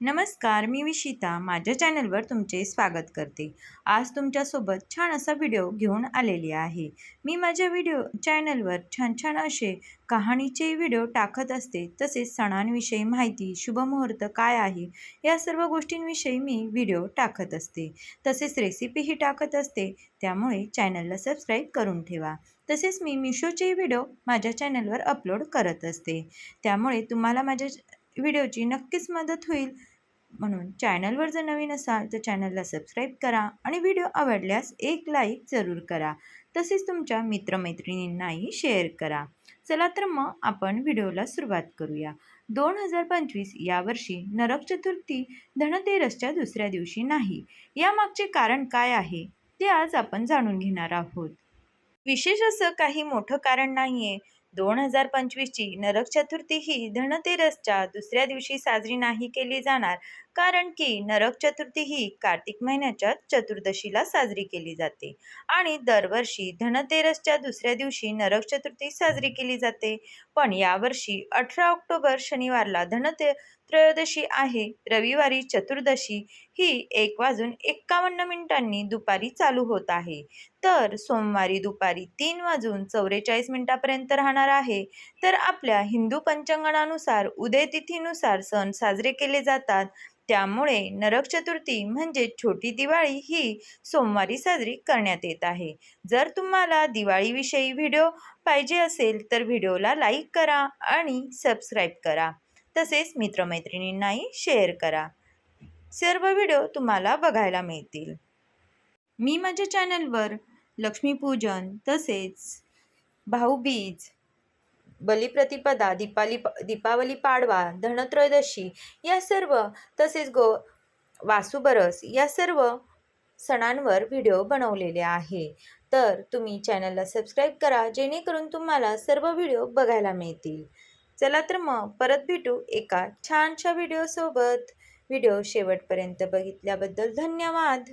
नमस्कार मी विशिता. माझ्या चॅनलवर तुमचे स्वागत करते. आज तुमच्यासोबत छान असा व्हिडिओ घेऊन आलेली आहे. मी माझ्या व्हिडिओ चॅनलवर छान छान असे कहाणीचे व्हिडिओ टाकत असते तसेच सणांविषयी माहिती शुभमुहूर्त काय आहे या सर्व गोष्टींविषयी मी व्हिडिओ टाकत असते. तसेच रेसिपीही टाकत असते त्यामुळे चॅनलला सबस्क्राईब करून ठेवा. तसेच मी मिशोचे व्हिडिओ माझ्या चॅनलवर अपलोड करत असते. त्यामुळे तुम्हाला माझ्या व्हिडिओची नक्कीच मदत होईल. म्हणून चॅनलवर जर नवीन असाल तर चॅनलला सबस्क्राईब करा आणि व्हिडिओ आवडल्यास एक लाईक जरूर करा. तसेच तुमच्या मित्रमैत्रिणींनाही शेअर करा. चला तर मग आपण व्हिडिओला सुरुवात करूया. दोन हजार पंचवीस यावर्षी नरक चतुर्थी धनतेरसच्या दुसऱ्या दिवशी नाही. यामागचे कारण काय आहे ते आज आपण जाणून घेणार आहोत. विशेष असं काही मोठं कारण नाही आहे दोन हजार पंचवीसची नरक चतुर्थी ही धनतेरसच्या दुसऱ्या दिवशी साजरी नाही केली जाणार. कारण की नरक चतुर्थी ही कार्तिक महिन्याच्या चतुर्दशीला साजरी केली जाते. आणि दरवर्षी धनतेरसच्या दुसऱ्या दिवशी नरक चतुर्थी साजरी केली जाते. पण यावर्षी अठरा ऑक्टोबर शनिवारला धनते त्रयोदशी आहे. रविवारी चतुर्दशी ही एक वाजून एक्कावन्न मिनिटांनी दुपारी चालू होत आहे. तर सोमवारी दुपारी तीन वाजून चौवेचाळीस मिनिटापर्यंत राहणार आहे. तर आपल्या हिंदू पंचांगणानुसार उदय तिथीनुसार सण साजरे केले जातात. त्यामुळे नरक चतुर्थी म्हणजे छोटी दिवाळी ही सोमवारी साजरी करण्यात येत आहे. जर तुम्हाला दिवाळीविषयी व्हिडिओ पाहिजे असेल तर व्हिडिओला लाईक करा आणि सबस्क्राईब करा. तसेच मित्रमैत्रिणींनाही शेअर करा. सर्व व्हिडिओ तुम्हाला बघायला मिळतील. मी माझ्या चॅनलवर लक्ष्मीपूजन तसेच भाऊबीज बलिप्रतिपदा दीपाली दीपावली पाडवा धनत्रयोदशी या सर्व तसेच गो वासुबरस या सर्व सणांवर व्हिडिओ बनवलेले आहे. तर तुम्ही चॅनलला सबस्क्राईब करा जेणेकरून तुम्हाला सर्व व्हिडिओ बघायला मिळतील. चला तर मग परत भेटू एका छानशा व्हिडिओसोबत व्हिडिओ शेवटपर्यंत बघितल्याबद्दल धन्यवाद.